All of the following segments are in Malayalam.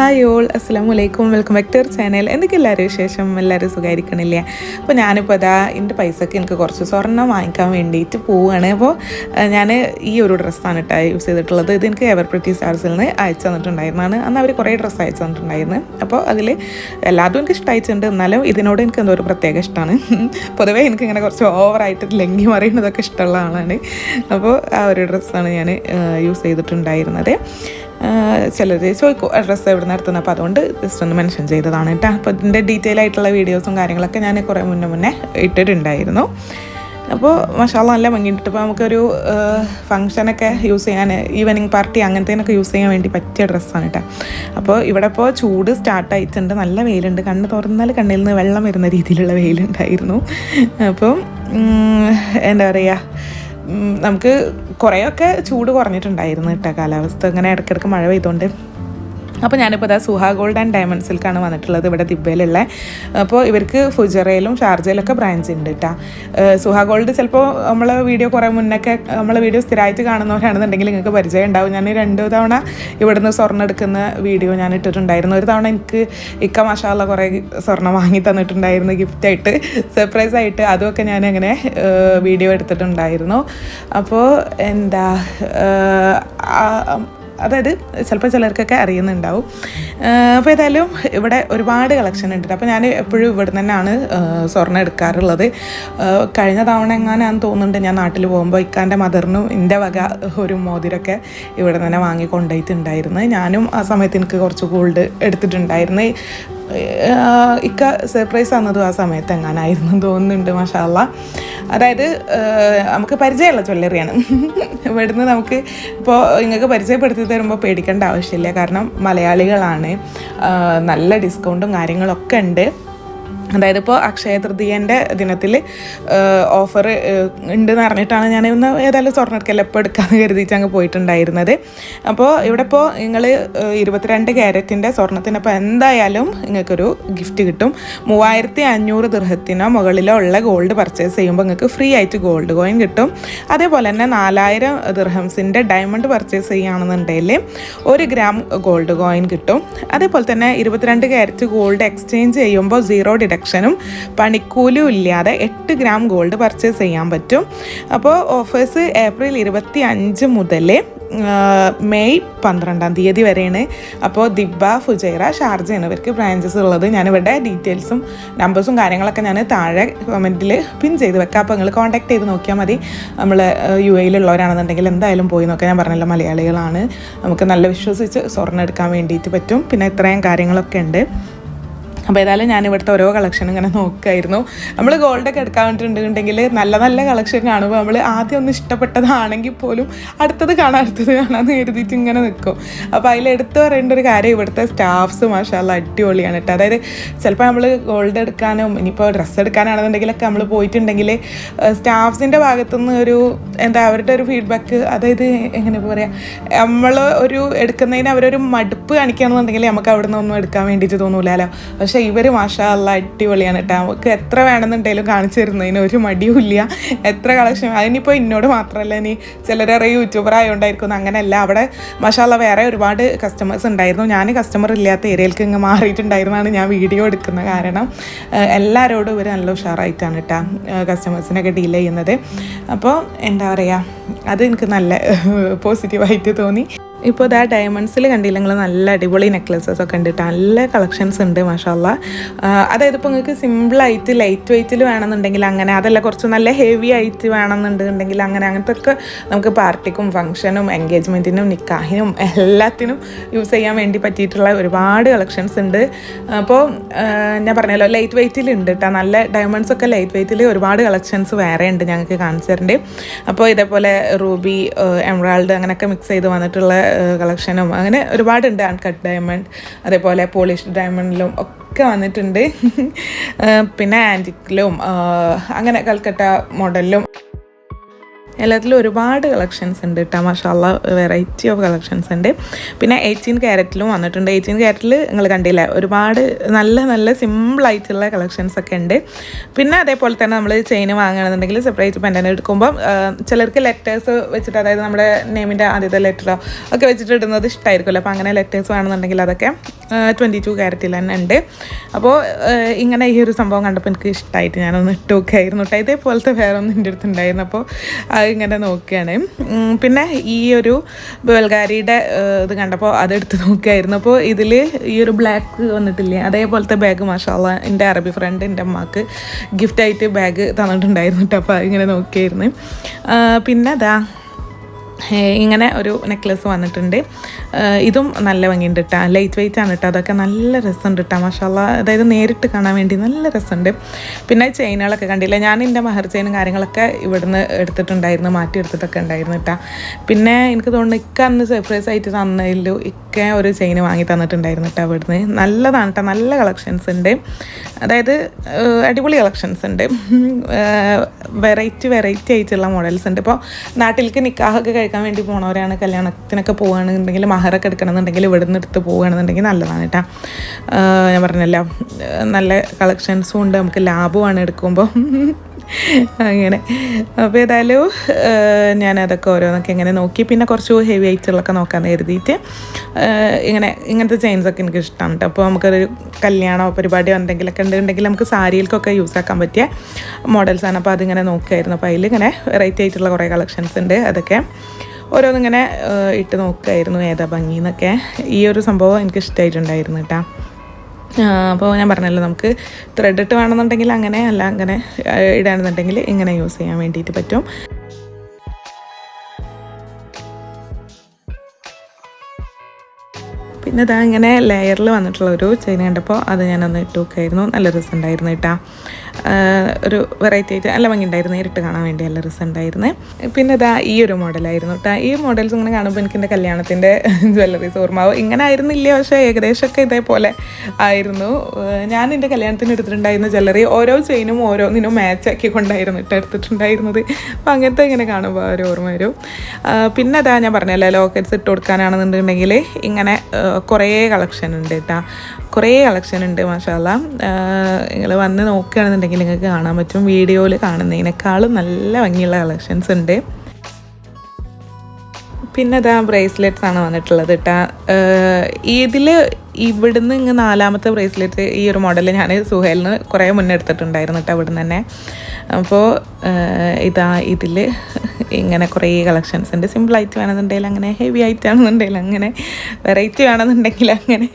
ഹായ് ഓൾ അസ്സാം വലൈക്കും welcome back to our channel എന്തൊക്കെ എല്ലാവരും വിശേഷം? എല്ലാവരും സുഖമായിരിക്കണില്ലേ അപ്പോൾ ഞാനിപ്പോൾ അതാ എന്റെ പൈസക്ക് എനിക്ക് കുറച്ച് സ്വർണം വാങ്ങിക്കാൻ വേണ്ടിയിട്ട് പോവുകയാണ് അപ്പോൾ ഞാൻ ഈ ഒരു ഡ്രസ്സാണ് കേട്ടോ യൂസ് ചെയ്തിട്ടുള്ളത്. ഇത് എനിക്ക് എവർ പ്രിറ്റി സ്റ്റാർസിൽ നിന്ന് അയച്ചു തന്നിട്ടുണ്ടായിരുന്നതാണ്. അന്ന് അവർ കുറേ ഡ്രസ്സ് അയച്ചു തന്നിട്ടുണ്ടായിരുന്നു. അപ്പോൾ അതിൽ എല്ലാതും എനിക്ക് ഇഷ്ടമായിട്ടുണ്ട് എന്നാലും ഇതിനോട് എനിക്ക് എന്തോ ഒരു പ്രത്യേക ഇഷ്ടമാണ്. പൊതുവേ എനിക്ക് ഇങ്ങനെ കുറച്ച് ഓവറായിട്ട് ലെങ്കി മറിയുന്നതൊക്കെ ഇഷ്ടമുള്ള ആളാണ്. അപ്പോൾ ആ ഒരു ഡ്രസ്സാണ് ഞാൻ യൂസ് ചെയ്തിട്ടുണ്ടായിരുന്നത്. ചിലർ ചോദിക്കും അഡ്രസ്സ് എവിടെ നിന്ന് എടുത്തുന്നത് അപ്പോൾ അതുകൊണ്ട് ജസ്റ്റ് ഒന്ന് മെൻഷൻ ചെയ്തതാണ് കേട്ടോ അപ്പോൾ ഇതിന്റെ ഡീറ്റെയിൽ ആയിട്ടുള്ള വീഡിയോസും കാര്യങ്ങളൊക്കെ ഞാൻ കുറേ മുന്നേ മുന്നേ ഇട്ടിട്ടുണ്ടായിരുന്നു. അപ്പോൾ മഷാല നല്ല ഭംഗിയിട്ട് ഇപ്പോൾ നമുക്കൊരു ഫങ്ഷനൊക്കെ യൂസ് ചെയ്യാൻ ഈവനിങ് പാർട്ടി അങ്ങനത്തേനൊക്കെ യൂസ് ചെയ്യാൻ വേണ്ടി പറ്റിയ ഡ്രസ്സാണ് കേട്ടോ അപ്പോൾ ഇവിടെ ഇപ്പോൾ ചൂട് സ്റ്റാർട്ട് ആയിട്ടുണ്ട്. നല്ല വെയിലുണ്ട്. കണ്ണ് തുറന്നാൽ കണ്ണിൽ നിന്ന് വെള്ളം വരുന്ന രീതിയിലുള്ള വെയിലുണ്ടായിരുന്നു. അപ്പം എന്താ പറയുക നമുക്ക് കുറേയൊക്കെ ചൂട് കുറഞ്ഞിട്ടുണ്ടായിരുന്നു കേട്ടോ കാലാവസ്ഥ. അങ്ങനെ ഇടയ്ക്കിടയ്ക്ക് മഴ പെയ്തുകൊണ്ട് അപ്പോൾ ഞാനിപ്പോൾ ഇതാ സുഹ ഗോൾഡ് ആൻഡ് ഡയമണ്ട് സിൽക്കാണ് വന്നിട്ടുള്ളത് ഇവിടെ ദിബയിലുള്ള. അപ്പോൾ ഇവർക്ക് ഫുജറയിലും ഷാർജയിലൊക്കെ ബ്രാഞ്ച് ഉണ്ട് കേട്ടോ സുഹ ഗോൾഡ് ചിലപ്പോൾ നമ്മൾ വീഡിയോ കുറേ മുന്നൊക്കെ നമ്മൾ വീഡിയോ സ്ഥിരമായിട്ട് കാണുന്നവരാണെന്നുണ്ടെങ്കിൽ നിങ്ങൾക്ക് പരിചയം ഉണ്ടാവും. ഞാൻ രണ്ട് തവണ ഇവിടുന്ന് സ്വർണം എടുക്കുന്ന വീഡിയോ ഞാൻ ഇട്ടിട്ടുണ്ടായിരുന്നു. ഒരു തവണ എനിക്ക് ഇക്ക മഷാല കുറേ സ്വർണം വാങ്ങി തന്നിട്ടുണ്ടായിരുന്നു ഗിഫ്റ്റായിട്ട് സർപ്രൈസ് ആയിട്ട് അതുമൊക്കെ ഞാൻ അങ്ങനെ വീഡിയോ എടുത്തിട്ടുണ്ടായിരുന്നു. അപ്പോൾ എന്താ അതായത് ചിലപ്പോൾ ചിലർക്കൊക്കെ അറിയുന്നുണ്ടാവും. അപ്പോൾ ഏതായാലും ഇവിടെ ഒരുപാട് കളക്ഷൻ ഉണ്ട്. അപ്പോൾ ഞാൻ എപ്പോഴും ഇവിടെ തന്നെയാണ് സ്വർണം എടുക്കാറുള്ളത്. കഴിഞ്ഞ തവണ എങ്ങാനാന്ന് തോന്നുന്നുണ്ട് ഞാൻ നാട്ടിൽ പോകുമ്പോൾ ഇക്കാന്റെ മദറിനും എന്റെ വക ഒരു മോതിരൊക്കെ ഇവിടെ തന്നെ വാങ്ങി കൊണ്ടുപോയിട്ടുണ്ടായിരുന്നു. ഞാനും ആ സമയത്ത് എനിക്ക് കുറച്ച് ഗോൾഡ് എടുത്തിട്ടുണ്ടായിരുന്നു. ഇക്ക സർപ്രൈസ് തന്നതും ആ സമയത്ത് എങ്ങാനായിരുന്നു തോന്നുന്നുണ്ട് മഷാല്ല അതായത് നമുക്ക് പരിചയമുള്ള ജ്വല്ലറിയാണ്. ഇവിടുന്ന് നമുക്ക് ഇപ്പോൾ നിങ്ങൾക്ക് പരിചയപ്പെടുത്തി തരുമ്പോൾ പേടിക്കേണ്ട ആവശ്യമില്ല. കാരണം മലയാളികളാണ് നല്ല ഡിസ്കൗണ്ടും കാര്യങ്ങളൊക്കെ ഉണ്ട്. അതായത് ഇപ്പോൾ അക്ഷയ തൃതീയന്റെ ദിനത്തിൽ ഓഫർ ഉണ്ടെന്ന് അറിഞ്ഞിട്ടാണ് ഞാൻ ഇന്ന് ഏതായാലും സ്വർണം എടുക്കല്ല എപ്പോൾ എടുക്കാമെന്ന് കരുതിയിട്ട് അങ്ങ് പോയിട്ടുണ്ടായിരുന്നത്. അപ്പോൾ ഇവിടെ ഇപ്പോൾ നിങ്ങൾ ഇരുപത്തിരണ്ട് ക്യാരറ്റിന്റെ സ്വർണത്തിനപ്പോൾ എന്തായാലും നിങ്ങൾക്കൊരു ഗിഫ്റ്റ് കിട്ടും. മൂവായിരത്തി അഞ്ഞൂറ് ദൃഹത്തിനോ മുകളിലോ ഉള്ള ഗോൾഡ് പർച്ചേസ് ചെയ്യുമ്പോൾ നിങ്ങൾക്ക് ഫ്രീ ആയിട്ട് ഗോൾഡ് കോയിൻ കിട്ടും. അതേപോലെ തന്നെ നാലായിരം ദൃഹംസിന്റെ ഡയമണ്ട് പർച്ചേസ് ചെയ്യുകയാണെന്നുണ്ടെങ്കിൽ ഒരു ഗ്രാം ഗോൾഡ് കോയിൻ കിട്ടും. അതേപോലെ തന്നെ ഇരുപത്തിരണ്ട് ക്യാരറ്റ് ഗോൾഡ് എക്സ്ചേഞ്ച് ചെയ്യുമ്പോൾ സീറോ ഡിഡക്ഷനും പണിക്കൂലും ഇല്ലാതെ എട്ട് ഗ്രാം ഗോൾഡ് പർച്ചേസ് ചെയ്യാൻ പറ്റും. അപ്പോൾ ഓഫേഴ്സ് ഏപ്രിൽ ഇരുപത്തി അഞ്ച് മുതൽ മെയ് പന്ത്രണ്ടാം തീയതി വരെയാണ്. അപ്പോൾ ദിബ ഫുജൈറ ഷാർജ എന്നിവർക്ക് ബ്രാഞ്ചസ് ഉള്ളത്. ഞാനിവിടെ ഡീറ്റെയിൽസും നമ്പേഴ്സും കാര്യങ്ങളൊക്കെ ഞാൻ താഴെ കമന്റിൽ പിൻ ചെയ്ത് വെക്കാം. അപ്പോൾ നിങ്ങൾ കോൺടാക്ട് ചെയ്ത് നോക്കിയാൽ മതി. നമ്മൾ യു എയിലുള്ളവരാണെന്നുണ്ടെങ്കിൽ എന്തായാലും പോയി നോക്കാം ഞാൻ പറഞ്ഞല്ലോ മലയാളികളാണ്. നമുക്ക് നല്ല വിശ്വസിച്ച് സ്വർണം എടുക്കാൻ വേണ്ടിയിട്ട് പറ്റും. പിന്നെ ഇത്രയും കാര്യങ്ങളൊക്കെ ഉണ്ട്. അപ്പോൾ ഏതായാലും ഞാൻ ഇവിടുത്തെ ഓരോ കളക്ഷൻ ഇങ്ങനെ നോക്കുമായിരുന്നു നമ്മൾ ഗോൾഡൊക്കെ എടുക്കാൻ വേണ്ടിയിട്ടുണ്ടെങ്കിൽ നല്ല നല്ല കളക്ഷൻ കാണുമ്പോൾ നമ്മൾ ആദ്യം ഒന്ന് ഇഷ്ടപ്പെട്ടതാണെങ്കിൽ പോലും അടുത്തത് കാണാൻ അടുത്തത് കാണാമെന്ന് കരുതിയിട്ട് ഇങ്ങനെ നിൽക്കും അപ്പോൾ അതിലെടുത്ത് പറയേണ്ട ഒരു കാര്യം ഇവിടുത്തെ സ്റ്റാഫ്സ് മാഷാല്ല അടിപൊളിയാണ് കേട്ടോ. അതായത് ചിലപ്പോൾ നമ്മൾ ഗോൾഡ് എടുക്കാനും ഇനിയിപ്പോൾ ഡ്രസ്സ് എടുക്കാനാണെന്നുണ്ടെങ്കിലൊക്കെ നമ്മൾ പോയിട്ടുണ്ടെങ്കിൽ സ്റ്റാഫ്സിന്റെ ഭാഗത്തുനിന്ന് ഒരു എന്താ അവരുടെ ഒരു ഫീഡ്ബാക്ക് അതായത് എങ്ങനെ പറയാം നമ്മൾ ഒരു എടുക്കുന്നതിന് അവരൊരു മടുപ്പ് കാണിക്കുകയാണെന്നുണ്ടെങ്കിൽ നമുക്ക് അവിടെ നിന്ന് ഒന്നും എടുക്കാൻ വേണ്ടിയിട്ട് തോന്നൂലല്ലോ പക്ഷേ ഇവർ മാഷാല്ല അടിപൊളിയാണ്. കേട്ടോ നമുക്ക് എത്ര വേണമെന്നുണ്ടെങ്കിലും കാണിച്ചു തരുന്നതിന് ഒരു മടിയും ഇല്ല എത്ര കളക്ഷൻ അതിനിപ്പോൾ എന്നോട് മാത്രമല്ല ഇനി ചിലരേറെ യൂട്യൂബർ ആയതുകൊണ്ടായിരിക്കും അങ്ങനെയല്ല. അവിടെ മാഷാല്ല വേറെ ഒരുപാട് കസ്റ്റമേഴ്സ് ഉണ്ടായിരുന്നു. ഞാൻ കസ്റ്റമർ ഇല്ലാത്ത ഏരിയയിലേക്ക് ഇങ്ങ് മാറിയിട്ടുണ്ടായിരുന്നാണ് ഞാൻ വീഡിയോ എടുക്കുന്ന കാരണം എല്ലാവരോടും ഇവർ നല്ല ഉഷാറായിട്ടാണ് കേട്ടോ കസ്റ്റമേഴ്സിനൊക്കെ ഡീൽ ചെയ്യുന്നത്. അപ്പോൾ എന്താ പറയുക അത് എനിക്ക് നല്ല പോസിറ്റീവായിട്ട് തോന്നി. ഇപ്പോൾ ഇതാ ഡയമണ്ട്സിൽ കണ്ടില്ല നിങ്ങൾ നല്ല അടിപൊളി നെക്ലസസ് ഒക്കെ ഉണ്ട് കേട്ടോ നല്ല കളക്ഷൻസ് ഉണ്ട് മാഷാല്ല അതായത് ഇപ്പോൾ നിങ്ങൾക്ക് സിമ്പിളായിട്ട് ലൈറ്റ് വെയ്റ്റിൽ വേണമെന്നുണ്ടെങ്കിൽ അങ്ങനെ അതല്ല കുറച്ച് നല്ല ഹെവി ആയിട്ട് വേണമെന്നുണ്ടെങ്കിൽ അങ്ങനെ അങ്ങനത്തെ ഒക്കെ നമുക്ക് പാർട്ടിക്കും ഫംഗ്ഷനും എൻഗേജ്മെന്റിനും നിക്കാഹിനും എല്ലാത്തിനും യൂസ് ചെയ്യാൻ വേണ്ടി പറ്റിയിട്ടുള്ള ഒരുപാട് കളക്ഷൻസ് ഉണ്ട്. അപ്പോൾ ഞാൻ പറഞ്ഞല്ലോ ലൈറ്റ് വെയ്റ്റിൽ ഉണ്ട് കേട്ടോ നല്ല ഡയമണ്ട്സ് ഒക്കെ ലൈറ്റ് വെയ്റ്റിൽ ഒരുപാട് കളക്ഷൻസ് വേറെ ഉണ്ട് ഞങ്ങൾക്ക് കാണിച്ചു തരേണ്ടത് അപ്പോൾ ഇതേപോലെ റൂബി എംറാൾഡ് അങ്ങനെയൊക്കെ മിക്സ് ചെയ്ത് വന്നിട്ടുള്ള കളക്ഷനും അങ്ങനെ ഒരുപാടുണ്ട്. അൺകട്ട് ഡയമണ്ട് അതേപോലെ പോളിഷ് ഡയമണ്ടിലും ഒക്കെ വന്നിട്ടുണ്ട്. പിന്നെ ആന്റിക്കിലും അങ്ങനെ കൽക്കട്ട മോഡലിലും എല്ലാത്തിലും ഒരുപാട് കളക്ഷൻസ് ഉണ്ട് കേട്ടോ മഷാല്ല വെറൈറ്റി ഓഫ് കളക്ഷൻസ് ഉണ്ട്. പിന്നെ എയ്റ്റീൻ ക്യാരറ്റിലും വന്നിട്ടുണ്ട്. എയ്റ്റീൻ ക്യാരറ്റിൽ നിങ്ങൾ കണ്ടില്ല ഒരുപാട് നല്ല നല്ല സിമ്പിളായിട്ടുള്ള കളക്ഷൻസ് ഒക്കെ ഉണ്ട്. പിന്നെ അതേപോലെ തന്നെ നമ്മൾ ചെയിൻ വാങ്ങണമെന്നുണ്ടെങ്കിൽ സെപ്പറേറ്റ് പെൻഡൻ എടുക്കുമ്പോൾ ചിലർക്ക് ലെറ്റേഴ്സ് വെച്ചിട്ട് അതായത് നമ്മുടെ നെയിമിന്റെ ആദ്യത്തെ ലെറ്ററോ ഒക്കെ വെച്ചിട്ട് ഇടുന്നത് ഇഷ്ടമായിരിക്കുമല്ലോ അപ്പോൾ അങ്ങനെ ലെറ്റേഴ്സ് വേണമെന്നുണ്ടെങ്കിൽ അതൊക്കെ ട്വന്റി ടു ക്യാരറ്റിൽ തന്നെ ഉണ്ട്. അപ്പോൾ ഇങ്ങനെ ഈ ഒരു സംഭവം കണ്ടപ്പോൾ എനിക്ക് ഇഷ്ടമായിട്ട് ഞാനൊന്ന് ഇട്ടൊക്കെ ആയിരുന്നു കേട്ടോ ഇതേപോലത്തെ വേറെ ഒന്നും എന്റെ അടുത്തുണ്ടായിരുന്നു അപ്പോൾ ഇങ്ങനെ നോക്കുകയാണ്. പിന്നെ ഈ ഒരു ബൽഗാരിയുടെ ഇത് കണ്ടപ്പോൾ അതെടുത്ത് നോക്കുകയായിരുന്നു അപ്പോൾ ഇതിൽ ഈ ഒരു ബ്ലാക്ക് വന്നിട്ടില്ലേ? അതേപോലത്തെ ബാഗ് മാഷാല്ല എന്റെ അറബി ഫ്രണ്ട് എന്റെ അമ്മയ്ക്ക് ഗിഫ്റ്റായിട്ട് ബാഗ് തന്നിട്ടുണ്ടായിരുന്നു കേട്ടോ അപ്പോൾ ഇങ്ങനെ നോക്കിയായിരുന്നു. പിന്നെ അതാ ഇങ്ങനെ ഒരു നെക്ലസ് വന്നിട്ടുണ്ട്. ഇതും നല്ല ഭംഗിയുണ്ട് കേട്ടോ ലൈറ്റ് വെയിറ്റ് ആണ് കേട്ടോ അതൊക്കെ നല്ല രസമുണ്ട് കേട്ടോ മഷാല്ല. അതായത് നേരിട്ട് കാണാൻ വേണ്ടി നല്ല രസമുണ്ട്. പിന്നെ ചെയിനുകളൊക്കെ കണ്ടില്ല? ഞാൻ എന്റെ മഹർ ചെയിനും കാര്യങ്ങളൊക്കെ ഇവിടുന്ന് എടുത്തിട്ടുണ്ടായിരുന്നു. മാറ്റി എടുത്തിട്ടൊക്കെ ഉണ്ടായിരുന്നു കേട്ടോ പിന്നെ എനിക്ക് തോന്നുന്നു ഇക്ക അന്ന് സർപ്രൈസ് ആയിട്ട് തന്നതിലു ഒരു ചെയിൻ വാങ്ങി തന്നിട്ടുണ്ടായിരുന്നു കേട്ടോ അവിടുന്ന്. നല്ലതാണ് കേട്ടോ നല്ല കളക്ഷൻസ് ഉണ്ട്. അതായത് അടിപൊളി കളക്ഷൻസ് ഉണ്ട്. വെറൈറ്റി വെറൈറ്റി ആയിട്ടുള്ള മോഡൽസ് ഉണ്ട്. ഇപ്പോൾ നാട്ടിലേക്ക് നിക്കാഹൊക്കെ കഴിക്കാൻ വേണ്ടി പോണവരാണ് കല്യാണത്തിനൊക്കെ പോവുകയാണെന്നുണ്ടെങ്കിൽ മഹറൊക്കെ എടുക്കണമെന്നുണ്ടെങ്കിൽ ഇവിടെ നിന്ന് എടുത്ത് പോവുകയാണെന്നുണ്ടെങ്കിൽ നല്ലതാണ് കേട്ടോ ഞാൻ പറഞ്ഞല്ലോ നല്ല കളക്ഷൻസും ഉണ്ട്. നമുക്ക് ലാഭമാണ് എടുക്കുമ്പോൾ അങ്ങനെ. അപ്പോൾ ഏതായാലും ഞാനതൊക്കെ ഓരോന്നൊക്കെ ഇങ്ങനെ നോക്കി. പിന്നെ കുറച്ച് ഹെവി ആയിട്ടുള്ളതൊക്കെ നോക്കാൻ കരുതിയിട്ട് ഇങ്ങനെ ഇങ്ങനത്തെ ചെയിൻസൊക്കെ എനിക്ക് ഇഷ്ടമാണ് കേട്ടോ അപ്പോൾ നമുക്കൊരു കല്യാണമോ പരിപാടിയോ എന്തെങ്കിലുമൊക്കെ ഉണ്ടെങ്കിൽ നമുക്ക് സാരിയിൽക്കൊക്കെ യൂസ് ആക്കാൻ പറ്റിയ മോഡൽസാണ് അപ്പോൾ അതിങ്ങനെ നോക്കുമായിരുന്നു അപ്പോൾ അതിൽ ഇങ്ങനെ വെറൈറ്റി ആയിട്ടുള്ള കുറേ കളക്ഷൻസ് ഉണ്ട്. അതൊക്കെ ഓരോന്നിങ്ങനെ ഇട്ട് നോക്കുമായിരുന്നു ഏതാ ഭംഗി എന്നൊക്കെ ഈ ഒരു സംഭവം എനിക്ക് ഇഷ്ടമായിട്ടുണ്ടായിരുന്നു കേട്ടോ അപ്പോൾ ഞാൻ പറഞ്ഞല്ലോ നമുക്ക് ത്രെഡ് ഇട്ട് വേണമെന്നുണ്ടെങ്കിൽ അങ്ങനെ അല്ല അങ്ങനെ ഇടാണെന്നുണ്ടെങ്കിൽ ഇങ്ങനെ യൂസ് ചെയ്യാൻ വേണ്ടിയിട്ട് പറ്റും. പിന്നെ ഇതാ ഇങ്ങനെ ലെയറിൽ വന്നിട്ടുള്ള ഒരു ചെയിൻ കണ്ടപ്പോൾ അത് ഞാനൊന്ന് ഇട്ടു നോക്കായിരുന്നു. നല്ല രസമുണ്ടായിരുന്നു കേട്ടാ. ഒരു വെറൈറ്റി ആയിട്ട് നല്ല ഭംഗി ഉണ്ടായിരുന്നു നേരിട്ട് കാണാൻ വേണ്ടി നല്ല രസം ഉണ്ടായിരുന്നു. പിന്നെ ഇതാ ഈ ഒരു മോഡലായിരുന്നു കേട്ടോ ഈ മോഡൽസ് ഇങ്ങനെ കാണുമ്പോൾ എനിക്ക് എന്റെ കല്യാണത്തിന്റെ ജ്വല്ലറീസ് ഓർമ്മാവും ഇങ്ങനെ ആയിരുന്നില്ല പക്ഷേ ഏകദേശമൊക്കെ ഇതേപോലെ ആയിരുന്നു. ഞാൻ എന്റെ കല്യാണത്തിന് എടുത്തിട്ടുണ്ടായിരുന്ന ജ്വല്ലറി ഓരോ ചെയിനും ഓരോന്നിനും മാച്ച് ആക്കി കൊണ്ടായിരുന്നു കേട്ടോ എടുത്തിട്ടുണ്ടായിരുന്നത്. അപ്പോൾ അങ്ങനത്തെ ഇങ്ങനെ കാണുമ്പോൾ ഒരു ഓർമ്മ വരും. പിന്നെ അതാ ഞാൻ പറഞ്ഞല്ലോ ലോക്കറ്റ്സ് ഇട്ട് കൊടുക്കാനാണെന്നുണ്ടെങ്കിൽ ഇങ്ങനെ കുറേ കളക്ഷൻ ഉണ്ട് കേട്ടോ കുറേ കളക്ഷൻ ഉണ്ട് മാഷാല്ല. നിങ്ങൾ വന്ന് നോക്കുകയാണെന്നുണ്ടെങ്കിൽ നിങ്ങൾക്ക് കാണാൻ പറ്റും. വീഡിയോയിൽ കാണുന്നതിനേക്കാളും നല്ല ഭംഗിയുള്ള കളക്ഷൻസ് ഉണ്ട്. പിന്നെ അതാ ബ്രേസ്ലെറ്റ്സ് ആണ് വന്നിട്ടുള്ളത് കേട്ടാ ഇതിൽ ഇവിടുന്ന് ഇങ്ങ് നാലാമത്തെ ബ്രേസ്ലെറ്റ് ഈ ഒരു മോഡൽ ഞാൻ സുഹേലിന് കുറേ മുന്നേ എടുത്തിട്ടുണ്ടായിരുന്നു കേട്ടോ ഇവിടുന്ന് തന്നെ. അപ്പോൾ ഇതാ ഇതിൽ ഇങ്ങനെ കുറേ കളക്ഷൻസ് ഉണ്ട്. സിമ്പിൾ ആയിട്ട് വേണമെന്നുണ്ടെങ്കിൽ അങ്ങനെ ഹെവി ആയിട്ടാണെന്നുണ്ടെങ്കിൽ അങ്ങനെ വെറൈറ്റി വേണമെന്നുണ്ടെങ്കിൽ അങ്ങനെ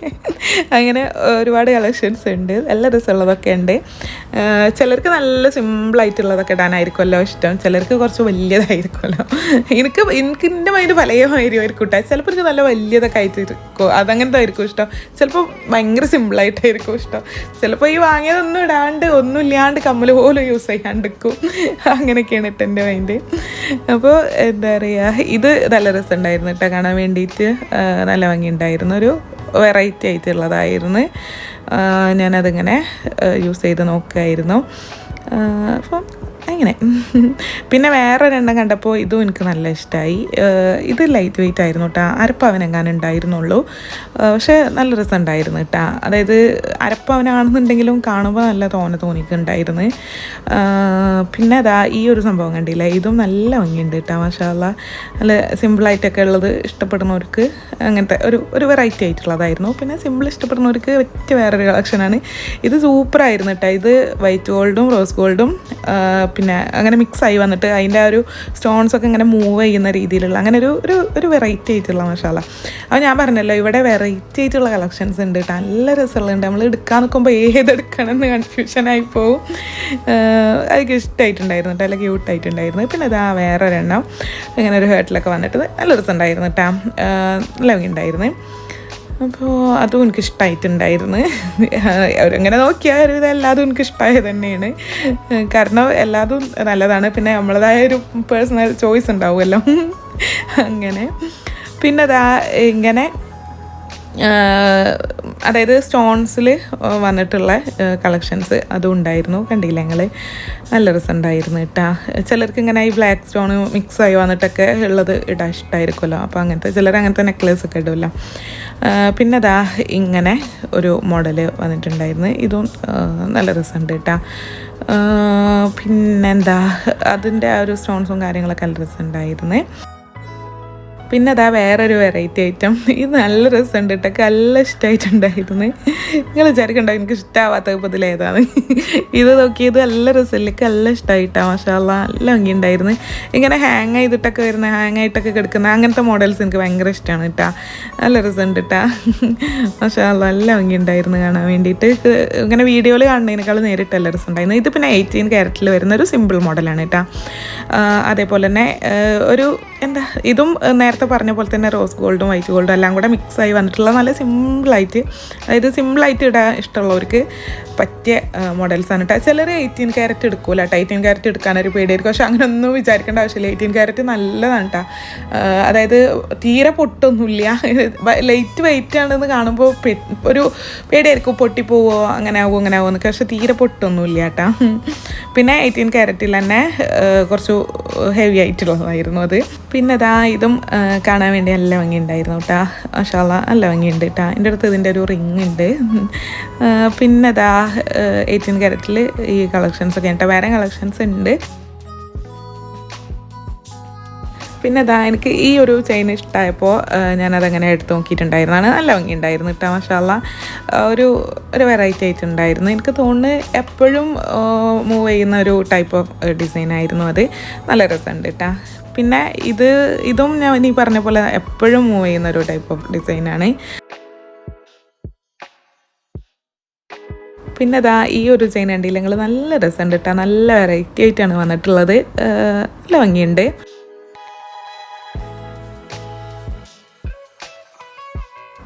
അങ്ങനെ ഒരുപാട് കളക്ഷൻസ് ഉണ്ട്. നല്ല രസമുള്ളതൊക്കെ ഉണ്ട്. ചിലർക്ക് നല്ല സിമ്പിളായിട്ടുള്ളതൊക്കെ ഇടാനായിരിക്കുമല്ലോ ഇഷ്ടം. ചിലർക്ക് കുറച്ച് വലിയതായിരിക്കുമല്ലോ. എനിക്ക് എനിക്ക് എന്റെ മൈൻഡ് പലയമായിരിക്കും കേട്ടോ ചിലപ്പോൾ എനിക്ക് നല്ല വലിയതൊക്കെ ആയിട്ടിരിക്കും അതങ്ങനത്തെ ആയിരിക്കും ഇഷ്ടം. ചിലപ്പോൾ ഭയങ്കര സിമ്പിളായിട്ടായിരിക്കും ഇഷ്ടം. ചിലപ്പോൾ ഈ വാങ്ങിയതൊന്നും ഇടാണ്ട് ഒന്നും ഇല്ലാണ്ട് കമ്മൽ പോലും യൂസ് ചെയ്യാണ്ടിരിക്കും. അങ്ങനെയൊക്കെയാണ് ഇട്ട് എന്റെ മൈൻഡ് അപ്പോൾ എന്താ പറയുക ഇത് നല്ല രസമുണ്ടായിരുന്നു കേട്ടോ കാണാൻ വേണ്ടിയിട്ട്. നല്ല ഭംഗി ഉണ്ടായിരുന്നു ഒരു വെറൈറ്റി ആയിട്ടുള്ളതായിരുന്നു. ഞാനതിങ്ങനെ യൂസ് ചെയ്ത് നോക്കുമായിരുന്നു അപ്പം അങ്ങനെ. പിന്നെ വേറെ ഒരെണ്ണം കണ്ടപ്പോൾ ഇതും എനിക്ക് നല്ല ഇഷ്ടമായി ഇത് ലൈറ്റ് വെയിറ്റ് ആയിരുന്നു കേട്ടോ അരപ്പവനെങ്ങാനും ഉണ്ടായിരുന്നുള്ളൂ. പക്ഷേ നല്ല രസം ഉണ്ടായിരുന്നു കേട്ടോ അതായത് അരപ്പവനാണെന്നുണ്ടെങ്കിലും കാണുമ്പോൾ നല്ല തോനെ തോന്നിക്കുണ്ടായിരുന്നു പിന്നെ അതാ ഈ ഒരു സംഭവം കണ്ടില്ല? ഇതും നല്ല ഭംഗിയുണ്ട് കേട്ടോ മാഷാല്ല നല്ല സിമ്പിളായിട്ടൊക്കെ ഉള്ളത് ഇഷ്ടപ്പെടുന്നവർക്ക് അങ്ങനത്തെ ഒരു ഒരു വെറൈറ്റി ആയിട്ടുള്ളതായിരുന്നു. പിന്നെ സിമ്പിൾ ഇഷ്ടപ്പെടുന്നവർക്ക് പറ്റിയ വേറൊരു കളക്ഷനാണ്. ഇത് സൂപ്പറായിരുന്നു കേട്ടോ ഇത് വൈറ്റ് ഗോൾഡും റോസ് ഗോൾഡും പിന്നെ അങ്ങനെ മിക്സ് ആയി വന്നിട്ട് അതിന്റെ ആ ഒരു സ്റ്റോൺസ് ഒക്കെ ഇങ്ങനെ മൂവ് ചെയ്യുന്ന രീതിയിലുള്ള അങ്ങനെ ഒരു ഒരു ഒരു വെറൈറ്റി ആയിട്ടുള്ള മസാല അപ്പോൾ ഞാൻ പറഞ്ഞല്ലോ ഇവിടെ വെറൈറ്റി ആയിട്ടുള്ള കളക്ഷൻസ് ഉണ്ട് കേട്ടോ നല്ല രസമുള്ളുണ്ട് നമ്മൾ എടുക്കാൻ നിൽക്കുമ്പോൾ ഏതെടുക്കണം എന്ന് കൺഫ്യൂഷനായി പോവും. അതൊക്കെ ഇഷ്ടമായിട്ടുണ്ടായിരുന്നു കേട്ടോ നല്ല ക്യൂട്ടായിട്ടുണ്ടായിരുന്നു പിന്നെ ഇതാ വേറൊരെണ്ണം. ഇങ്ങനെ ഒരു ഹേർട്ടിലൊക്കെ വന്നിട്ട് നല്ല രസമുണ്ടായിരുന്നു കേട്ടോ നല്ല ഭംഗിയുണ്ടായിരുന്നു. അപ്പോൾ അതും എനിക്ക് ഇഷ്ടമായിട്ടുണ്ടായിരുന്നു അവരങ്ങനെ നോക്കിയാൽ ഒരുവിധം എല്ലാതും എനിക്ക് ഇഷ്ടമായത് തന്നെയാണ്. കാരണം എല്ലാതും നല്ലതാണ്. പിന്നെ നമ്മളതായ ഒരു പേഴ്സണൽ ചോയ്സ് ഉണ്ടാവുമല്ലോ. അങ്ങനെ. പിന്നെ അതാ ഇങ്ങനെ അതായത് സ്റ്റോൺസിൽ വന്നിട്ടുള്ള കളക്ഷൻസ് അതും ഉണ്ടായിരുന്നു കണ്ടില്ല ഞങ്ങൾ നല്ല രസമുണ്ടായിരുന്നു കേട്ടാ. ചിലർക്ക് ഇങ്ങനെ ഈ ബ്ലാക്ക് സ്റ്റോൺ മിക്സ് ആയി വന്നിട്ടൊക്കെ ഉള്ളത് ഇടാൻ ഇഷ്ടമായിരിക്കുമല്ലോ അപ്പോൾ അങ്ങനത്തെ ചിലർ അങ്ങനത്തെ നെക്ലേസ് ഒക്കെ ഇടുമല്ലോ. പിന്നെ അതാ ഇങ്ങനെ ഒരു മോഡൽ വന്നിട്ടുണ്ടായിരുന്നു. ഇതും നല്ല രസമുണ്ട് കേട്ടാ. പിന്നെന്താ അതിന്റെ ആ ഒരു സ്റ്റോൺസും കാര്യങ്ങളൊക്കെ നല്ല രസമുണ്ടായിരുന്നു. പിന്നെ അതാ വേറൊരു വെറൈറ്റി ഐറ്റം ഇത് നല്ല രസമുണ്ട് കേട്ടോ നല്ല ഇഷ്ടമായിട്ടുണ്ടായിരുന്നു നിങ്ങൾ വിചാരിക്കണ്ടോ എനിക്ക് ഇഷ്ടമാവാത്ത ഇപ്പതിൽ ഏതാണ്. ഇത് നോക്കിയത് നല്ല രസമില്ല. നല്ല ഇഷ്ടമായിട്ടാ മഷാല്ല നല്ല ഭംഗിയുണ്ടായിരുന്നു. ഇങ്ങനെ ഹാങ് ചെയ്തിട്ടൊക്കെ വരുന്ന ഹാങ് ആയിട്ടൊക്കെ കിടക്കുന്ന അങ്ങനത്തെ മോഡൽസ് എനിക്ക് ഭയങ്കര ഇഷ്ടമാണ് കേട്ടാ നല്ല രസമുണ്ട് കേട്ടോ മഷാല്ല നല്ല ഭംഗിയുണ്ടായിരുന്നു കാണാൻ വേണ്ടിയിട്ട്. ഇങ്ങനെ വീഡിയോയിൽ കാണുന്നതിനേക്കാൾ നേരിട്ട് നല്ല രസമുണ്ടായിരുന്നു. ഇത് പിന്നെ എയ്റ്റീൻ ക്യാരറ്റിൽ വരുന്ന ഒരു സിമ്പിൾ മോഡലാണ് കേട്ടോ അതേപോലെ തന്നെ ഒരു എന്താ ഇതും ആ, നേരത്തെ പറഞ്ഞ പോലെ തന്നെ റോസ് ഗോൾഡും വൈറ്റ് ഗോൾഡും എല്ലാം കൂടെ മിക്സ് ആയി വന്നിട്ടുള്ള നല്ല സിമ്പിളായിട്ട് അതായത് സിമ്പിളായിട്ട് ഇടാൻ ഇഷ്ടമുള്ളവർക്ക് പറ്റിയ മോഡൽസ് ആണ് കേട്ടോ ചിലർ എയ്റ്റീൻ ക്യാരറ്റ് എടുക്കൂല കേട്ടോ എയ്റ്റീൻ ക്യാരറ്റ് എടുക്കാനൊരു പേടിയായിരിക്കും. പക്ഷെ അങ്ങനെ ഒന്നും വിചാരിക്കേണ്ട ആവശ്യമില്ല. എയ്റ്റീൻ ക്യാരറ്റ് നല്ലതാണ് കേട്ടോ അതായത് തീരെ പൊട്ടൊന്നുമില്ല. ലൈറ്റ് വെയിറ്റ് ആണെന്ന് കാണുമ്പോൾ ഒരു പേടിയായിരിക്കും. പൊട്ടിപ്പോവോ അങ്ങനെ ആവുമോ അങ്ങനെ ആവുമോ എന്നൊക്കെ. പക്ഷെ തീരെ പൊട്ടൊന്നുമില്ല കേട്ടോ പിന്നെ എയ്റ്റീൻ ക്യാരറ്റിൽ തന്നെ കുറച്ച് ഹെവി ആയിട്ടുള്ളതായിരുന്നു അത്. പിന്നെ ഇതാ ഇതും കാണാൻ വേണ്ടി നല്ല ഭംഗിയുണ്ടായിരുന്നു കേട്ടോ മഷാല നല്ല ഭംഗിയുണ്ട് കേട്ടോ എന്റെ അടുത്ത് ഇതിന്റെ ഒരു റിങ് ഉണ്ട്. പിന്നെ അതാ എയ്റ്റീൻ ക്യാരറ്റിൽ ഈ കളക്ഷൻസ് ഒക്കെ കേട്ടോ വേറെ കളക്ഷൻസ് ഉണ്ട്. പിന്നെ ഇതാ എനിക്ക് ഈ ഒരു ചെയിൻ ഇഷ്ടമായപ്പോൾ ഞാനതങ്ങനെ എടുത്ത് നോക്കിയിട്ടുണ്ടായിരുന്നതാണ് നല്ല ഭംഗി ഉണ്ടായിരുന്നു കേട്ടോ മഷാല ഒരു ഒരു വെറൈറ്റി ആയിട്ട് ഉണ്ടായിരുന്നു എനിക്ക് തോന്നുന്നു എപ്പോഴും മൂവ് ചെയ്യുന്ന ഒരു ടൈപ്പ് ഓഫ് ഡിസൈൻ ആയിരുന്നു അത്. നല്ല രസമുണ്ട് കേട്ടോ പിന്നെ ഇത് ഇതും ഞാൻ ഈ പറഞ്ഞ പോലെ എപ്പോഴും മൂവ് ചെയ്യുന്ന ഒരു ടൈപ്പ് ഓഫ് ഡിസൈനാണ് പിന്നെ അതാ ഈ ഒരു ചെയിൻ ഉണ്ടെങ്കിൽ നിങ്ങൾ നല്ല രസമുണ്ട് കേട്ടോ നല്ല വെറൈറ്റി ആയിട്ടാണ് വന്നിട്ടുള്ളത്. നല്ല ഭംഗിയുണ്ട്.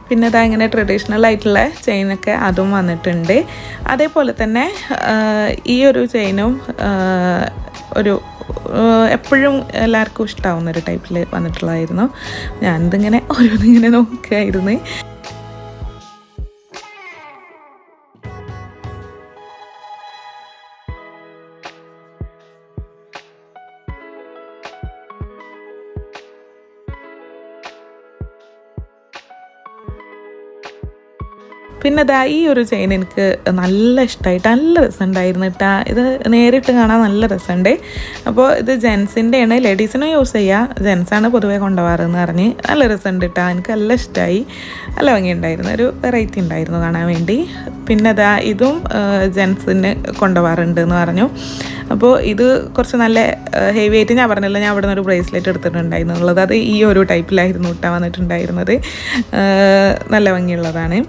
പിന്നെ ഇതാ ഇങ്ങനെ ട്രഡീഷണൽ ആയിട്ടുള്ള ചെയിനൊക്കെ അതും വന്നിട്ടുണ്ട്. അതേപോലെ തന്നെ ഈ ഒരു ചെയിനും ഒരു എപ്പോഴും എല്ലാവർക്കും ഇഷ്ടമാവുന്ന ഒരു ടൈപ്പിൽ വന്നിട്ടുള്ളതായിരുന്നു. ഞാനിതിങ്ങനെ ഓരോന്നിങ്ങനെ നോക്കുകയായിരുന്നു പിന്നെ ദാ ഈ ഒരു ചെയിൻ എനിക്ക് നല്ല ഇഷ്ടമായിട്ട് നല്ല രസമുണ്ടായിരുന്നു കേട്ടാ. ഇത് നേരിട്ട് കാണാൻ നല്ല രസമുണ്ട്. അപ്പോൾ ഇത് ജെൻസിന്റെയാണ്. ലേഡീസിനും യൂസ് ചെയ്യുക ജെൻസാണ് പൊതുവെ കൊണ്ടുപോകാറെന്ന് പറഞ്ഞ് നല്ല രസമുണ്ട് കേട്ടാ. എനിക്ക് നല്ല ഇഷ്ടമായി നല്ല ഭംഗിയുണ്ടായിരുന്നു. ഒരു വെറൈറ്റി ഉണ്ടായിരുന്നു കാണാൻ വേണ്ടി. പിന്നെ ദാ ഇതും ജെൻസിന് കൊണ്ടുപോകാറുണ്ട് എന്ന് പറഞ്ഞു. അപ്പോൾ ഇത് കുറച്ച് നല്ല ഹെവി ആയിട്ട് ഞാൻ പറഞ്ഞല്ലോ. ഞാൻ അവിടെ ഒരു ബ്രേസ്ലെറ്റ് എടുത്തിട്ടുണ്ടായിരുന്നു എന്നുള്ളത്. അത് ഈ ഒരു ടൈപ്പിലായിരുന്നു ഇട്ടാൻ വന്നിട്ടുണ്ടായിരുന്നത്. നല്ല ഭംഗിയുള്ളതാണ്.